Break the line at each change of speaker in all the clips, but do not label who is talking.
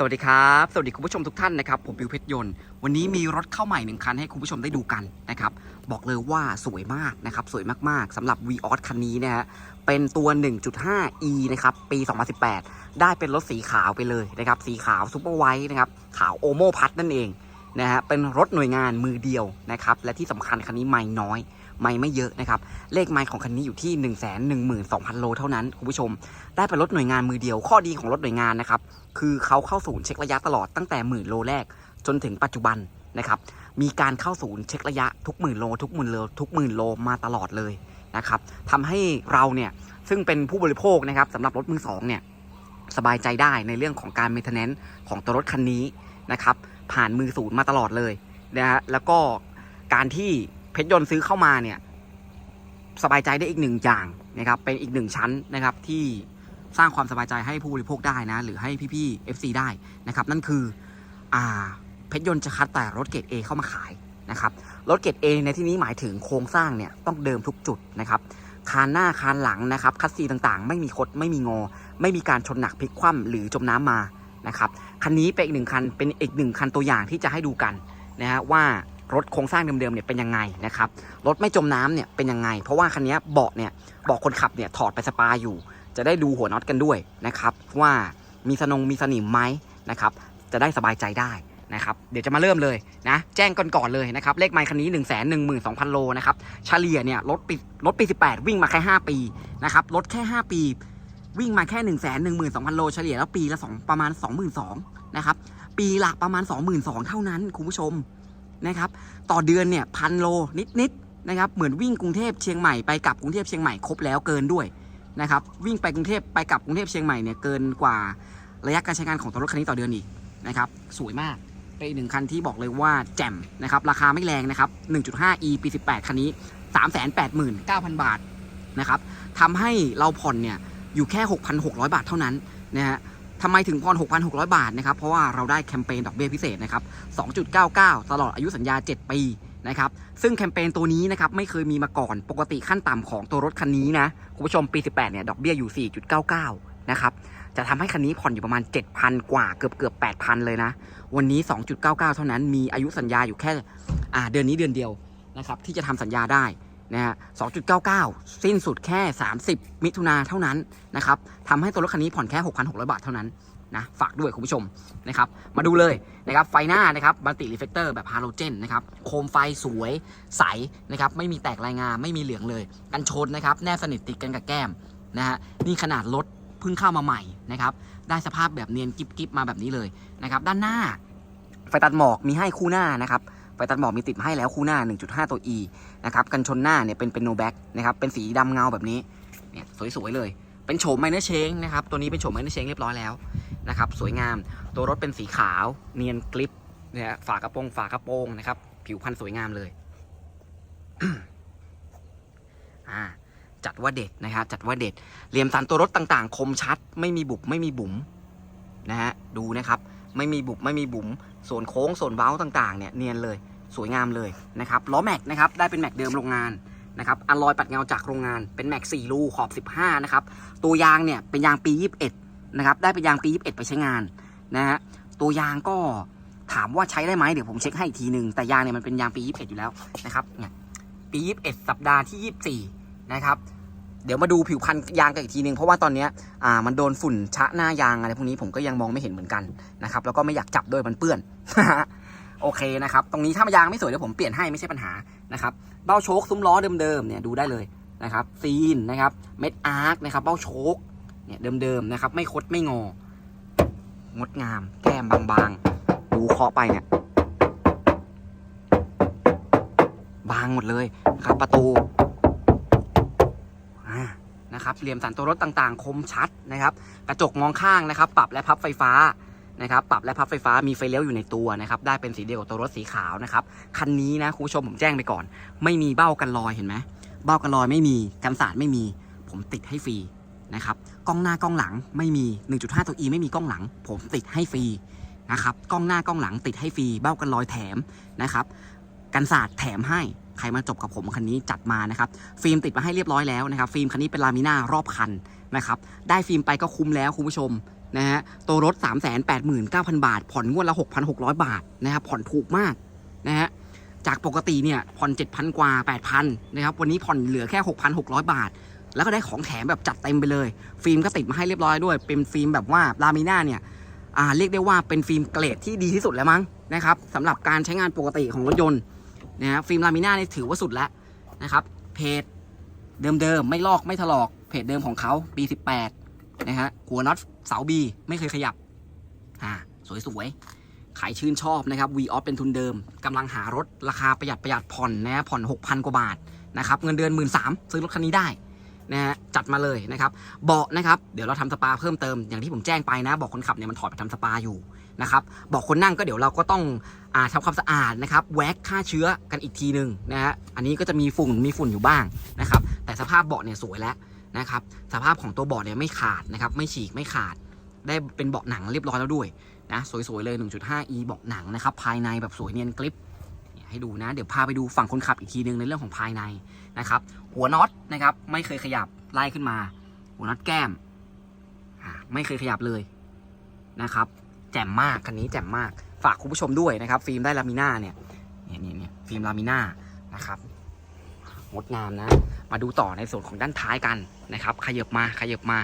สวัสดีครับ สวัสดีคุณผู้ชมทุกท่านนะครับผมบิวเพชรยนต์ วันนี้มีรถเข้าใหม่หนึ่งคันให้คุณผู้ชมได้ดูกันนะครับบอกเลยว่าสวยมากนะครับสวยมากๆสำหรับ v ีออคันนี้นะฮะเป็นตัว 1.5e นะครับปี 2018 ได้เป็นรถสีขาวไปเลยนะครับสีขาวซูเปอร์ไวท์นะครับขาวโอโมพัทนั่นเองนะฮะเป็นรถหน่วยงานมือเดียวนะครับและที่สำคัญคันนี้ไม่น้อย ไม่ไม่เยอะนะครับ เลขไมล์ของคันนี้อยู่ที่ 1 1 2 0 0 0 โลเท่านั้นคุณผู้ชม ได้เป็นรถหน่วยงานมือเดียว ข้อดีของรถหน่วยงานนะครับ คือเขาเข้าศูนย์เช็คระยะตลอดตั้งแต่หมื่นโลแรกจนถึงปัจจุบันนะครับ มีการเข้าศูนย์เช็คระยะทุกหมื่นโล ทุกหมื่นโลทุกหมื่นโลมาตลอดเลยนะครับทำให้เราเนี่ยซึ่งเป็นผู้บริโภคนะครับสำหรับรถมือสองเนี่ยสบายใจได้ในเรื่องของการ m ม i เ t น n น n ์ของตัวรถคันนี้นะครับผ่านมือศูนย์มาตลอดเลยนะฮะแล้วก็การที่ เพชรยนต์ซื้อเข้ามาเนี่ยสบายใจได้อีกหนึ่งอย่างนะครับเป็นอีกหนึ่งชั้นนะครับที่สร้างความสบายใจให้ผู้บริโภคได้นะ หรือให้พี่ๆ FC ได้นะครับ นั่นคืออ่าเพชรยนต์จะคัดแต่รถเกรด A เข้ามาขายนะครับรถเกรด A ในที่นี้หมายถึงโครงสร้างเนี่ยต้องเดิมทุกจุดนะครับคานหน้าคานหลังนะครับ คัสซีต่างๆ ไม่มีคดไม่มีงอ ไม่มีการชนหนักพลิกคว่ำหรือจมน้ำมานะครับคันนี้เป็นอีกหนึ่งคันเป็นอีกหนึ่งคันตัวอย่างที่จะให้ดูกันนะฮะว่า รถโครงสร้างเดิมๆเนี่ยเป็นยังไงนะครับรถไม่จมน้ำเนี่ยเป็นยังไง เพราะว่าคันนี้เบาะเนี่ยเบาะคนขับเนี่ยถอดไปสปาอยู่ จะได้ดูหัวน็อตกันด้วยนะครับว่ามีสนงมีสนิมไหมนะครับจะได้สบายใจได้นะครับเดี๋ยวจะมาเริ่มเลยนะแจ้งก่อนก่อนๆเลยนะครับเลขไมค์คันนี้ 1 1 2 0 0 0 โลนะครับเฉลี่ยเนี่ยรถปีรถปี 18 วิ่งมาแค่ 5 ปีนะครับรถแค่ 5 ปี วิ่งมาแค่ 1 1 2 0 0 0 โลเฉลี่ยแล้วปีละ2ประมาณ 22,000นะครับปีละประมาณ 22,000 เท่านั้นคุณผู้ชม นะครับ ต่อเดือนเนี่ยพันโลนิดๆนะครับ เหมือนวิ่งกรุงเทพเชียงใหม่ไปกลับกรุงเทพเชียงใหม่ครบแล้วเกินด้วยนะครับ วิ่งไปกรุงเทพไปกลับกรุงเทพเชียงใหม่เนี่ยเกินกว่าระยะการใช้งานของตัวรถคันนี้ต่อเดือนอีกนะครับสวยมากเป็นอีกหนึ่งคันที่บอกเลยว่าแจ่มนะครับราคาไม่แรงนะครับ 1.5e ปี 18 คันนี้ 389,000 บาทนะครับทำให้เราผ่อนเนี่ยอยู่แค่ 6,600 บาทเท่านั้นนะฮะ ทำไมถึงผ่อน6,600 บาทนะครับ เพราะว่าเราได้แคมเปญดอกเบี้ยพิเศษนะครับ 2.99 ตลอดอายุสัญญา 7 ปีนะครับ ซึ่งแคมเปญตัวนี้นะครับไม่เคยมีมาก่อน ปกติขั้นต่ำของตัวรถคันนี้นะ คุณผู้ชมปี 18 เนี่ยดอกเบี้ยอยู่ 4.99 นะครับ จะทำให้คันนี้ผ่อนอยู่ประมาณ 7,000 กว่าเกือบเกือบ8,000 เลยนะ วันนี้ 2.99 เท่านั้น มีอายุสัญญาอยู่แค่อ่าเดือนนี้เดือนเดียวนะครับที่จะทำสัญญาได้ นะฮะ2.99 สิ้นสุดแค่ 30 มิถุนาเท่านั้นนะครับทำให้ตัวรถคันนี้ผ่อนแค่ 6,600 บาทเท่านั้นนะฝากด้วยคุณผู้ชมนะครับมาดูเลยนะครับไฟหน้านะครับบัลติรีเฟกเตอร์แบบฮาโลเจนนะครับโคมไฟสวยใสนะครับไม่มีแตกรายงานไม่มีเหลืองเลย กันชนนะครับแนบสนิทติดกันกับแก้มนะฮะนี่ขนาดรถเพิ่งเข้ามาใหม่นะครับได้สภาพแบบเนียนกิบกิบมาแบบนี้เลยนะครับด้านหน้าไฟตัดหมอกมีให้คู่หน้านะครับ ไฟตัดหมอกมีติดมาให้แล้วคู่หน้า 1.5 ตัว E นะครับ กันชนหน้าเนี่ยเป็นเป็นโนแบ็กนะครับ เป็นสีดำเงาแบบนี้ เนี่ยสวยๆเลย เป็นโฉมไมเนอร์เชงนะครับ ตัวนี้เป็นโฉมไมเนอร์เชงเรียบร้อยแล้วนะครับ สวยงาม ตัวรถเป็นสีขาว เนียนกริปเนี่ยฝากระโปรงฝากระโปรงนะครับ ผิวพรรณสวยงามเลย อ่าจัดว่าเด็ดนะครับจัดว่าเด็ดเหลี่ยมสันตัวรถต่างๆ คมชัด ไม่มีบุบไม่มีบุ๋มนะฮะดูนะครับ ไม่มีบุบไม่มีบุ๋มส่วนโค้งส่วนเว้าต่างๆเนี่ยเนียนเลยสวยงามเลยนะครับล้อแม็กนะครับได้เป็นแม็กเดิมโรงงานนะครับอลลอยปัดเงาจากโรงงานเป็นแม็ก4รูขอบ 15นะครับตัวยางเนี่ยเป็นยางปี 21นะครับได้เป็นยางปี 21 ไปใช้งานนะฮะตัวยางก็ถามว่าใช้ได้ไหมเดี๋ยวผมเช็คให้อีกทีหนึ่งแต่ยางเนี่ยมันเป็นยางปี 21 อยู่แล้วนะครับเนี่ยปี 21 สัปดาห์ที่ 24นะครับ เดี๋ยวมาดูผิวพันธุ์ยางกันอีกทีหนึ่งเพราะว่าตอนนี้อ่ามันโดนฝุ่นชะหน้ายางอะไรพวกนี้ผมก็ยังมองไม่เห็นเหมือนกันนะครับแล้วก็ไม่อยากจับด้วยมันเปื้อนโอเคนะครับ ตรงนี้ถ้ายางไม่สวยเดี๋ยวผมเปลี่ยนให้ไม่ใช่ปัญหานะครับ เบ้าโชคซุ้มล้อเดิมๆเนี่ยดูได้เลยนะครับ ซีนนะครับ เม็ดอาร์คนะครับ เบ้าโชคเนี่ยเดิมๆนะครับ ไม่คดไม่งอ งดงาม แก้มบางๆ ดูเคาะไปเนี่ย บางหมดเลยนะครับ ประตู นะครับเหลี่ยมสันตัวรถต่างๆ คมชัดนะครับ กระจกมองข้างนะครับ ปรับและพับไฟฟ้านะครับ ปรับและพับไฟฟ้ามีไฟเลี้ยวอยู่ในตัวนะครับ ได้เป็นสีเดียวกับตัวรถสีขาวนะครับ คันนี้นะคุณผู้ชมผมแจ้งไปก่อน ไม่มีเบ้ากันรอยเห็นไหมเบ้ากันรอยไม่มีกันสาดไม่มี ผมติดให้ฟรีนะครับ กล้องหน้ากล้องหลังไม่มี 1.5 ตัว E ไม่มีกล้องหลัง ผมติดให้ฟรีนะครับ กล้องหน้ากล้องหลังติดให้ฟรี เบ้ากันรอยแถมนะครับ กันสาดแถมให้ ใครมาจบกับผมคันนี้จัดมานะครับฟิล์มติดมาให้เรียบร้อยแล้วนะครับฟิล์มคันนี้เป็นลามิน่ารอบคันนะครับได้ฟิล์มไปก็คุ้มแล้วคุณผู้ชมนะฮะตัวรถ 389,000 บาท ผ่อนงวดละ 6,600 บาทนะครับผ่อนถูกมากนะฮะจากปกติเนี่ยผ่อน 7,000 กว่า 8,000นะครับวันนี้ผ่อนเหลือแค่ 6,600 บาท แล้วก็ได้ของแถมแบบจัดเต็มไปเลย ฟิล์มก็ติดมาให้เรียบร้อยด้วย เป็นฟิล์มแบบว่าลามิน่าเนี่ยอ่าเรียกได้ว่าเป็นฟิล์มเกรดที่ดีที่สุดแล้วมั้งนะครับสำหรับการใช้งานปกติของรถยนต์ นะฮะฟิล์มลามิน่านี่ถือว่าสุดแล้วนะครับ เพจเดิมๆ ไม่ลอกไม่ถลอกเพจเดิมของเขาปี 18 นะฮะหัวน็อตเสาบีไม่เคยขยับอ่าสวยๆใครชื่นชอบนะครับ v ีออฟเป็นทุนเดิมกำลังหารถราคาประหยัดประหยัดผ่อนนะฮะผ่อน 6,000 กว่าบาทนะครับเงินเดือน 1 3ื่นซื้อรถคันนี้ได้นะฮะจัดมาเลยนะครับเบาะนะครับ เดี๋ยวเราทำสปาเพิ่มเติมอย่างที่ผมแจ้งไปนะบอกคนขับเนี่ยมันถอดไปทำสปาอยู่ นะครับเบอกคนนั่งก็เดี๋ยวเราก็ต้องอาทำความสะอาดนะครับแว็กฆ่าเชื้อกันอีกทีหนึ่งนะฮะอันนี้ก็จะมีฝุ่นมีฝุ่นอยู่บ้างนะครับแต่สภาพเบาะเนี่ยสวยแล้วนะครับสภาพของตัวเบาะเนี่ยไม่ขาดนะครับไม่ฉีกไม่ขาด ได้เป็นเบาะหนังเรียบร้อยแล้วด้วยนะสวยๆเลย 1.5e เบาะหนังนะครับภายในแบบสวยเนียนกริปให้ดูนะเดี๋ยวพาไปดูฝั่งคนขับอีกทีนึงในเรื่องของภายในนะครับหัวน็อตนะครับไม่เคยขยับไล่ขึ้นมา หัวน็อตแก้มไม่เคยขยับเลยนะครับ แจ่มมากคันนี้แจ่มมาก ฝากคุณผู้ชมด้วยนะครับ ฟิล์มได้ลามิน่าเนี่ยเนี่ยเนี่ยเนี่ยฟิล์มลามิน่านะครับงดงามนะ มาดูต่อในส่วนของด้านท้ายกันนะครับ ขยับมาขยับมา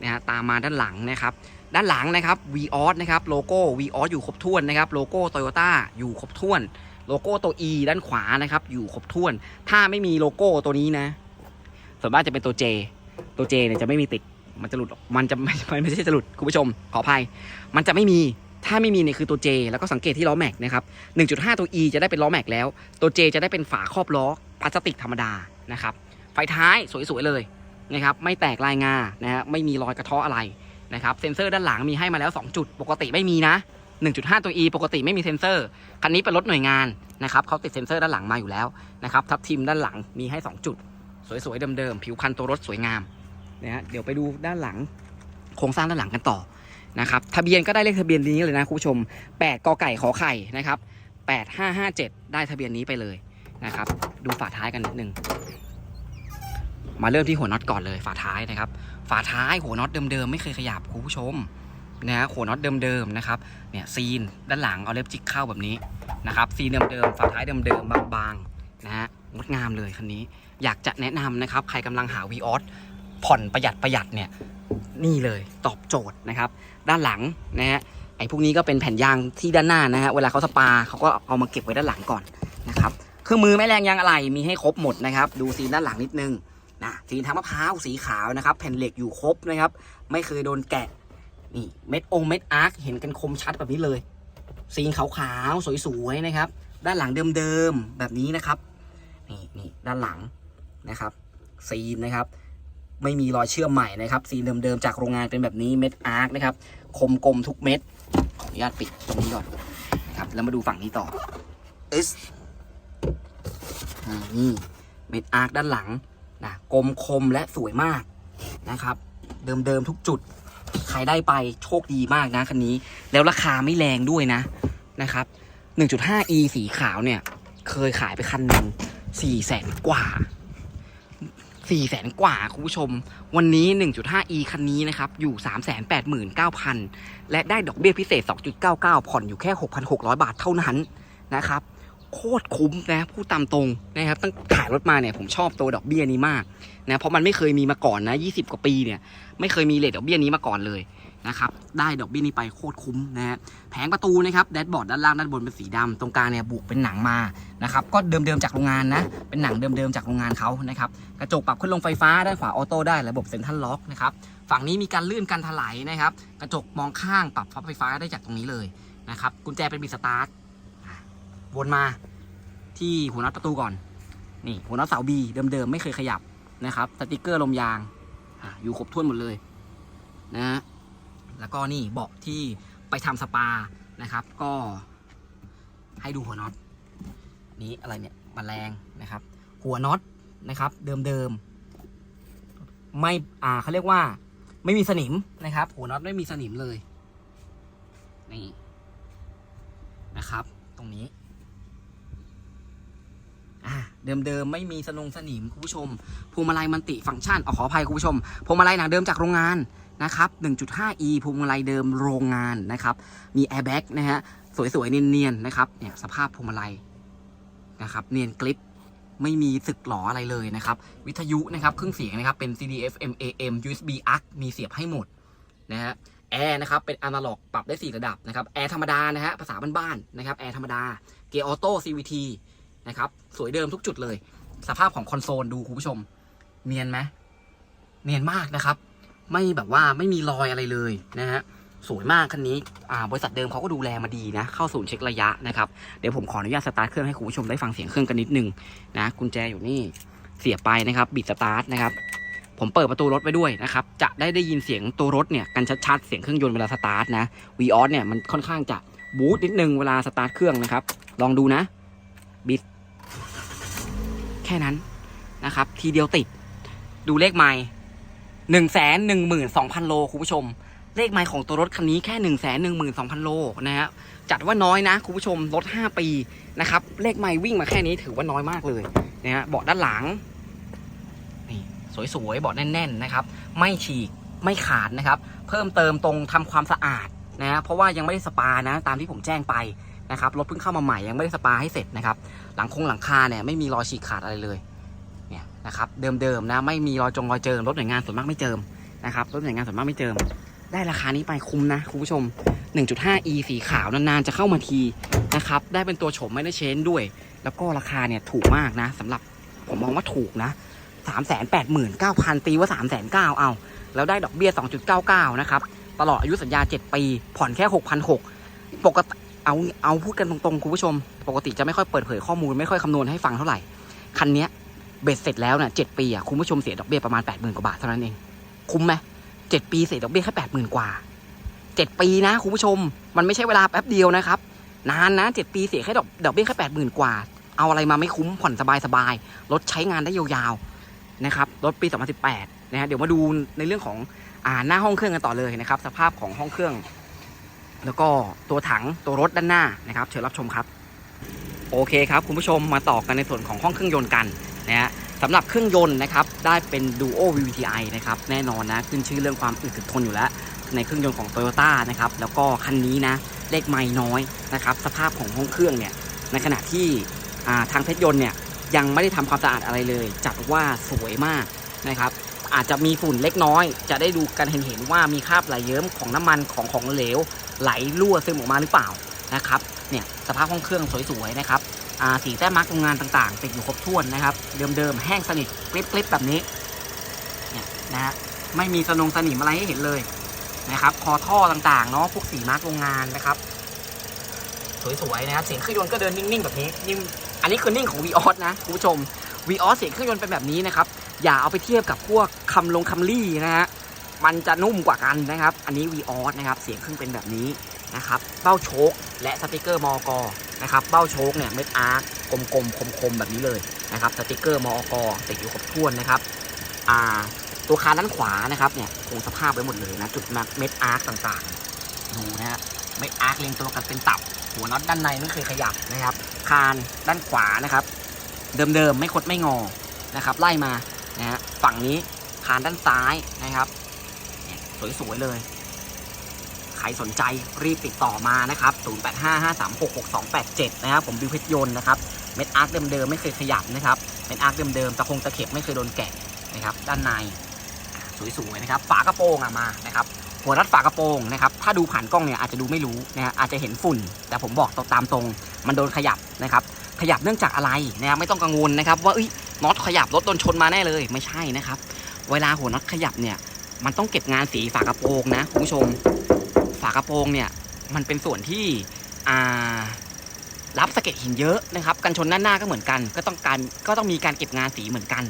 นะฮะตามมาด้านหลังนะครับ ด้านหลังนะครับ v ีออสนะครับโลโก้ v ีออสอยู่ครบถ้วนนะครับโลโก้โตโยต้าอยู่ครบถ้วน โลโก้ตัว E ด้านขวานะครับ อยู่ครบถ้วน ถ้าไม่มีโลโก้ตัวนี้นะ ส่วนมากจะเป็นตัว J ตัว J เนี่ยจะไม่มีติด มันจะหลุดมันจะไม่ไม่ใช่จะหลุดคุณผู้ชมขออภัย มันจะไม่มีถ้าไม่มีเนี่ยคือตัว J แล้วก็สังเกตที่ล้อแม็กนะครับ 1.5 ตัว E จะได้เป็นล้อแม็กแล้ว ตัว J จะได้เป็นฝาครอบล้อพลาสติกธรรมดานะครับ ไฟท้ายสวยๆเลยนะครับ ไม่แตกลายงา นะฮะ ไม่มีรอยกระเทาะอะไรนะครับ เซ็นเซอร์ด้านหลังมีให้มาแล้ว 2 จุด ปกติไม่มีนะ 1.5 ตัว E ปกติไม่มีเซ็นเซอร์ คันนี้เป็นรถหน่วยงานนะครับเขาติดเซ็นเซอร์ด้านหลังมาอยู่แล้วนะครับ ทับทิมด้านหลังมีให้ 2 จุด สวยๆเดิมๆ ผิวพันตัวรถสวยงาม นะฮะเดี๋ยวไปดูด้านหลังโครงสร้างด้านหลังกันต่อนะครับทะเบียนก็ได้เลขทะเบียนนี้เลยนะคุณผู้ชม 8กอไก่ขอไข่นะครับ8557 ได้ทะเบียนนี้ไปเลยนะครับ ดูฝาท้ายกันนิดนึงมาเริ่มที่หัวน็อตก่อนเลยฝาท้ายนะครับ ฝาท้ายหัวน็อตเดิมๆไม่เคยขยับคุณผู้ชมนะฮะหัวน็อตเดิมๆนะครับเนี่ยซีนด้านหลังเอาเล็บจิกเข้าแบบนี้นะครับซีนเดิมๆฝาท้ายเดิมๆบางๆนะฮะงดงามเลยคันนี้ อยากจะแนะนำนะครับ ใครกำลังหา v ีออส ผ่อนประหยัดประหยัดเนี่ยนี่เลยตอบโจทย์นะครับ ด้านหลังนะฮะไอ้พวกนี้ก็เป็นแผ่นยางที่ด้านหน้านะฮะเวลาเขาสปาเขาก็เอามาเก็บไว้ด้านหลังก่อนนะครับเครื่องมือแม่แรงยางอะไรมีให้ครบหมดนะครับ ดูซีนด้านหลังนิดนึงนะสีนทางมะพร้าวสีขาวนะครับ แผ่นเหล็กอยู่ครบนะครับ ไม่เคยโดนแกะนี่เม็ดองเม็ดอาร์คเห็นกันคมชัดแบบนี้เลยสีขาวๆสวยๆนะครับ ด้านหลังเดิมๆแบบนี้นะครับนี่นี่ด้านหลังนะครับซีนนะครับ ไม่มีรอยเชื่อมใหม่นะครับซีเดิมๆจากโรงงานเป็นแบบนี้เม็ดอาร์คนะครับ คมกลมทุกเม็ด ขออนุญาตปิดตรงนี้ก่อนครับ แล้วมาดูฝั่งนี้ต่อ S อ่านี่เม็ดอาร์คด้านหลังนะกลมคมและสวยมากนะครับ เดิมๆทุกจุด ใครได้ไปโชคดีมากนะคันนี้ แล้วราคาไม่แรงด้วยนะนะครับ 1.5e สีขาวเนี่ย เคยขายไปคันหนึ่ง4แสนกว่า 4แสนกว่าคุณผู้ชม วันนี้ 1.5e คันนี้นะครับ อยู่ 389,000 และได้ดอกเบี้ยพิเศษ 2.99 ผ่อนอยู่แค่ 6,600 บาทเท่านั้นนะครับ โคตรคุ้มนะพูดตามตรงนะครับ ตั้งขายรถมาเนี่ยผมชอบตัวดอกเบี้ยนี้มากนะเพราะมันไม่เคยมีมาก่อนนะ 20 กว่าปีเนี่ยไม่เคยมีเลทดอกเบี้ยนี้มาก่อนเลย นะครับได้ดอกเบี้ยนี้ไปโคตรคุ้มนะฮะแผงประตูนะครับแดชบอร์ดด้านล่างด้านบนเป็นสีดำตรงกลางเนี่ยบุกเป็นหนังมานะครับก็เดิมๆจากโรงงานนะเป็นหนังเดิมๆจากโรงงานเขานะครับกระจกปรับขึ้นลงไฟฟ้าด้านขวาออโต้ได้ระบบเซ็นทรัลล็อกนะครับฝั่งนี้มีการลื่นการถลายนะครับกระจกมองข้างปรับพับไฟฟ้าได้จากตรงนี้เลยนะครับกุญแจเป็นบิดสตาร์ทวนมาที่หัวน็อตประตูก่อนนี่หัวน็อตเสาบีเดิมๆไม่เคยขยับนะครับสติกเกอร์ลมยางอยู่ครบถ้วนหมดเลยนะฮะ แล้วก็นี่เบาะที่ไปทำสปานะครับ ก็ให้ดูหัวน็อตนี้อะไรเนี่ยมแมลงนะครับ หัวน็อตนะครับ เดิมๆไม่อ่าเขาเรียกว่า ไม่มีสนิมนะครับ หัวน็อตไม่มีสนิมเลยนี่นะครับ ตรงนี้อ่าเดิมๆไม่มีสนงสนิมคุณผู้ชมพวงมาลัยมันติฟังก์ชันอขออภัยคุณผู้ชมพวงมาลัยหนังเดิมจากโรงงาน นะครับ 1.5e พวงมาลัยเดิมโรงงานนะครับ มีแอร์แบ็กนะฮะ สวยๆ เนียนๆ นะครับ เนี่ยสภาพพวงมาลัยนะครับ เนียนกริปไม่มีสึกหลออะไรเลยนะครับ วิทยุนะครับ เครื่องเสียงนะครับ เป็น CD FM AM USB AUX มีเสียบให้หมดนะฮะ แอร์นะครับ เป็นอะนาล็อกปรับได้ 4 ระดับนะครับ แอร์ธรรมดานะฮะ ภาษาบ้านๆ นะครับ แอร์ธรรมดา เกียร์ออโต้ CVT นะครับ สวยเดิมทุกจุดเลย สภาพของคอนโซลดูคุณผู้ชม เนียนไหมเนียนมากนะครับ ไม่แบบว่าไม่มีรอยอะไรเลยนะฮะสวยมากคันนี้อ่าบริษัทเดิมเขาก็ดูแลมาดีนะ เข้าศูนย์เช็คระยะนะครับเดี๋ยวผมขออนุญาตสตาร์ทเครื่องให้คุณผู้ชมได้ฟังเสียงเครื่องกันนิดนึงนะกุญแจอยู่นี่เสียบไปนะครับบิดสตาร์ทนะครับผมเปิดประตูรถไปด้วยนะครับ จะได้ได้ยินเสียงตัวรถเนี่ยกันชัดๆ เสียงเครื่องยนต์เวลาสตาร์ทนะวีออสเนี่ยมันค่อนข้างจะบูตนิดนึงเวลาสตาร์ทเครื่องนะครับ ลองดูนะ บิด แค่นั้นนะครับ ทีเดียวติด ดูเลขไมล์ หนึ่งแสนหนึ่งหมื่นสองพันโลคุณผู้ชม เลขไมล์ของตัวรถคันนี้แค่หนึ่งแสนหนึ่งหมื่นสองพันโลนะฮะจัดว่าน้อยนะคุณผู้ชมรถห้าปีนะครับ เลขไมล์วิ่งมาแค่นี้ถือว่าน้อยมากเลยนะฮะเบาะด้านหลังนี่สวยๆเบาะแน่น ๆ นะครับ ไม่ฉีกไม่ขาดนะครับ เพิ่มเติมตรงทำความสะอาดนะเพราะว่ายังไม่ได้สปานะ ตามที่ผมแจ้งไปนะครับรถเพิ่งเข้ามาใหม่ยังไม่ได้สปาให้เสร็จนะครับ หลังคงหลังคาเนี่ยไม่มีรอยฉีกขาดอะไรเลย นะครับเดิมๆนะไม่มีรอยจงรอยเจิมรถหน่วยงานส่วนมากไม่เจิมนะครับรถหน่วยงานส่วนมากไม่เจิม ได้ราคานี้ไปคุ้มนะคุณผู้ชม 1.5e สีขาวนานๆจะเข้ามาทีนะครับได้เป็นตัวโฉมไม่ได้เชนด้วย แล้วก็ราคาเนี่ยถูกมากนะสำหรับผมมองว่าถูกนะ389,000ตีว่า309,000เอาแล้วได้ดอกเบี้ย 2.99 นะครับ ตลอดอายุสัญญา 7 ปี ผ่อนแค่ 6,600 ปกติเอาเอาพูดกันตรงๆ คุณผู้ชม ปกติจะไม่ค่อยเปิดเผยข้อมูลไม่ค่อยคำนวณให้ฟังเท่าไหร่ คันนี้ เบ็ดเสร็จแล้วเนี่ย7ปีอะคุณผู้ชมเสียดอกเบี้ยประมาณ80,000กว่าบาทเท่านั้นเอง คุ้มไหม7ปีเสียดอกเบี้ยแค่80,000กว่า7ปีนะคุณผู้ชม มันไม่ใช่เวลาแป๊บเดียวนะครับ นานนะ7ปีเสียแค่ดอกดอกเบี้ยแค่80,000กว่า เอาอะไรมาไม่คุ้มผ่อนสบายๆรถใช้งานได้ยาวๆนะครับรถปี 2018นะฮะเดี๋ยวมาดูในเรื่องของอ่าหน้าห้องเครื่องกันต่อเลยนะครับ สภาพของห้องเครื่อง แล้วก็ตัวถังตัวรถด้านหน้านะครับ เชิญรับชมครับ โอเคครับคุณผู้ชมมาต่อกันในส่วนของห้องเครื่องยนต์กัน นะฮะสำหรับเครื่องยนต์นะครับได้เป็น Duo VVTi นะครับแน่นอนนะขึ้นชื่อเรื่องความอึดถึกทนอยู่แล้วในเครื่องยนต์ของ Toyota นะครับแล้วก็คันนี้นะเลขไม่น้อยนะครับสภาพของห้องเครื่องเนี่ยในขณะที่ทางเพชรยนต์เนี่ยยังไม่ได้ทำความสะอาดอะไรเลย จัดว่าสวยมากนะครับอาจจะมีฝุ่นเล็กน้อย จะได้ดูกันเห็นเห็นๆว่ามีคราบไหลเยิ้มของน้ำมันของของเหลว ไหลรั่วซึมออกมาหรือเปล่านะครับเนี่ยสภาพห้องเครื่องสวยๆนะครับ สีแต้มมาร์กโรงงานต่างๆ ติดอยู่ครบถ้วนนะครับ เดิมๆ แห้งสนิทกริบๆ แบบนี้เนี่ยนะฮะไม่มีสนงสนิมอะไรให้เห็นเลยนะครับ คอท่อต่างๆ เนาะพวกสีมาร์กโรงงานนะครับ สวยๆ นะครับ เสียงเครื่องยนต์ก็เดินนิ่งๆ แบบนี้นิ่งอันนี้คือนิ่งของ v ีออสนะคุณผู้ชม v ีออสเสียงเครื่องยนต์เป็นแบบนี้นะครับ อย่าเอาไปเทียบกับพวกคำลงคำลี่นะฮะมันจะนุ่มกว่ากันนะครับ อันนี้ v ีออสนะครับ เสียงเครื่องเป็นแบบนี้ นะครับเบ้าโชคและสติกเกอร์มอกนะครับเบ้าโชคเนี่ยเม็ดอาร์กลมๆคมๆแบบนี้เลยนะครับสติกเกอร์มอกติดอยู่ครบถ้วนนะครับอ่าตัวคานด้านขวานะครับเนี่ยคงสภาพไว้หมดเลยนะจุดมาเม็ดอาร์กต่างๆดูนะฮะเม็ดอาร์กเรียงตัวกันเป็นตับ หัวน็อตด้านในไม่เคยขยับนะครับ คานด้านขวานะครับ เดิมๆไม่คดไม่งอนะครับ ไล่มานะฮะฝั่งนี้คานด้านซ้ายนะครับสวยๆเลย ใครสนใจรีบติดต่อมานะครับ 0855366287 นะครับ ผมบิวเพชรยนต์นะครับ เม็ดอาร์คเดิมๆไม่เคยขยับนะครับ เม็ดอาร์คเดิมๆตะคงตะเข็บไม่เคยโดนแกะนะครับ ด้านในสวยๆนะครับ ฝากระโปรงอะมานะครับ หัวรัดฝากระโปรงนะครับ ถ้าดูผ่านกล้องเนี่ยอาจจะดูไม่รู้นะฮะอาจจะเห็นฝุ่น แต่ผมบอกตามตรง มันโดนขยับนะครับ ขยับเนื่องจากอะไรนะครับไม่ต้องกังวลนะครับ ว่าเอ้ยน็อตขยับรถโดนชนมาแน่เลยไม่ใช่นะครับ เวลาหัวน็อตขยับเนี่ยมันต้องเก็บงานสีฝากระโปรงนะคุณผู้ชม ฝากระโปรงเนี่ยมันเป็นส่วนที่รับสะเก็ดหินเยอะนะครับกันชนด้านหน้าก็เหมือนกัน ก็ต้องการก็ต้องมีการเก็บงานสีเหมือนกัน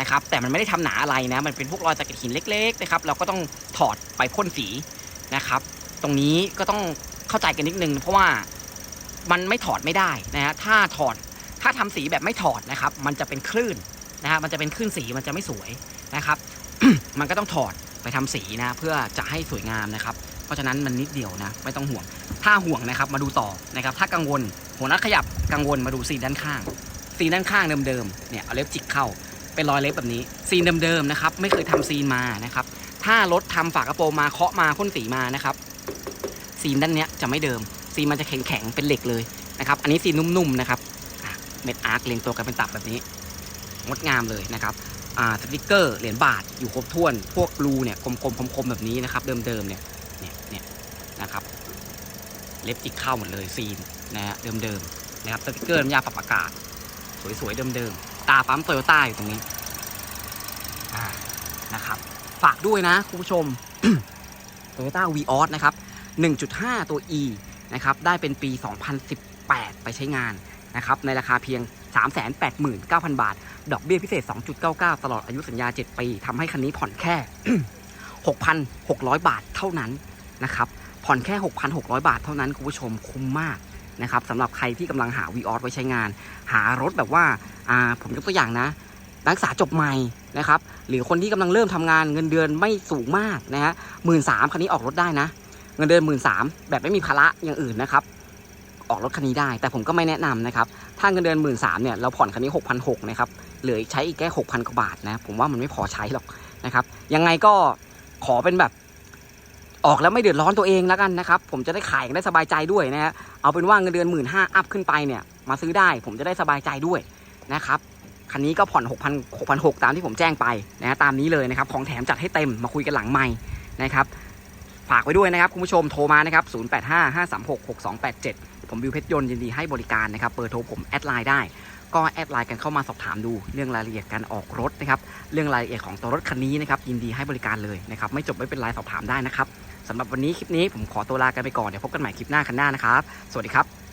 นะครับ แต่มันไม่ได้ทำหนาอะไรนะ มันเป็นพวกรอยสะเก็ดหินเล็กๆนะครับเราก็ต้องถอดไปพ่นสีนะครับ ตรงนี้ก็ต้องเข้าใจกันนิดนึง เพราะว่ามันไม่ถอดไม่ได้นะฮะถ้าถอดถ้าทำสีแบบไม่ถอดนะครับ มันจะเป็นคลื่นนะฮะมันจะเป็นคลื่นสีมันจะไม่สวยนะครับ มันก็ต้องถอดไปทำสีนะ เพื่อจะให้สวยงามนะครับ เพราะฉะนั้นมันนิดเดียวนะ ไม่ต้องห่วง ถ้าห่วงนะครับมาดูต่อนะครับ ถ้ากังวล หัวนัดขยับกังวลมาดูซีนด้านข้าง ซีนด้านข้างเดิมๆเนี่ยเอาเล็บจิกเข้าเป็นรอยเล็บแบบนี้ ซีนเดิมๆนะครับ ไม่เคยทำซีนมานะครับ ถ้ารถทำฝากระโปรงมาเคาะมาพ่นสีมานะครับ ซีนด้านเนี้ยจะไม่เดิม ซีนมันจะแข็งๆเป็นเหล็กเลยนะครับ อันนี้ซีนนุ่มๆนะครับเม็ดอาร์คเรียงตัวกันเป็นตับแบบนี้งดงามเลยนะครับสติกเกอร์เหรียญบาทอยู่ครบถ้วน พวกรูเนี่ยกลมๆคมๆแบบนี้นะครับ เดิมๆเนี่ย เนี่ยเนี่ยนะครับเล็บจิกเข้าหมดเลยซีนนะฮะเดิมๆนะครับสติกเกอร์น้ำยาปรับอากาศ สวยๆเดิมๆตาปั๊มโตโยต้าอยู่ตรงนี้นะครับ ฝากด้วยนะคุณผู้ชมโตโยต้าวีออสนะครับ 1.5 ตัว E นะครับ ได้เป็นปี 2018 ไปใช้งานนะครับ ในราคาเพียง 389,000 บาท ดอกเบี้ยพิเศษ 2.99 ตลอดอายุสัญญา 7 ปีทำให้คันนี้ผ่อนแค่ 6,600 บาทเท่านั้น นะครับ ผ่อนแค่ 6,600 บาทเท่านั้นคุณผู้ชมคุ้มมากนะครับสำหรับใครที่กำลังหาวีออสไว้ใช้งาน หารถแบบว่าอ่าผมยกตัวอย่างนะ นักศึกษาจบใหม่นะครับ หรือคนที่กำลังเริ่มทำงานเงินเดือนไม่สูงมากนะฮะหมื่นสามคันนี้ออกรถได้นะ เงินเดือนหมื่นสามแบบไม่มีภาระอย่างอื่นนะครับ ออกรถคันนี้ได้ แต่ผมก็ไม่แนะนำนะครับ ถ้าเงินเดือนหมื่นสามเนี่ยเราผ่อนคันนี้หกพันหกนะครับเหลือใช้อีกแค่หกพันกว่าบาทนะ ผมว่ามันไม่พอใช้หรอกนะครับ ยังไงก็ขอเป็นแบบ ออกแล้วไม่เดือดร้อนตัวเองแล้วกันนะครับ ผมจะได้ขายได้สบายใจด้วยนะฮะเอาเป็นว่าเงินเดือนหมื่นห้าอัพขึ้นไปเนี่ยมาซื้อได้ผมจะได้สบายใจด้วยนะครับคันนี้ก็ผ่อน6 0 0 6 6 0ตามที่ผมแจ้งไปนะฮะตามนี้เลยนะครับของแถมจัดให้เต็มมาคุยกันหลังใหม่นะครับฝากไว้ด้วยนะครับคุณผู้ชมโทรมานะครับ0855366287 ผมบิวเพชรยนต์ยินดีให้บริการนะครับเบอร์โทรผมแอดไลน์ได้ก็แอดไลน์กันเข้ามาสอบถามดูเรื่องรายละเอียดการออกรถนะครับ เรื่องรายละเอียดของตัวรถคันนี้นะครับ ยินดีให้บริการเลยนะครับ ไม่จบไม่เป็นไรสอบถามได้นะครับ สำหรับวันนี้คลิปนี้ผมขอตัวลากันไปก่อนเดี๋ยวพบกันใหม่คลิปหน้าคันหน้านะครับ สวัสดีครับ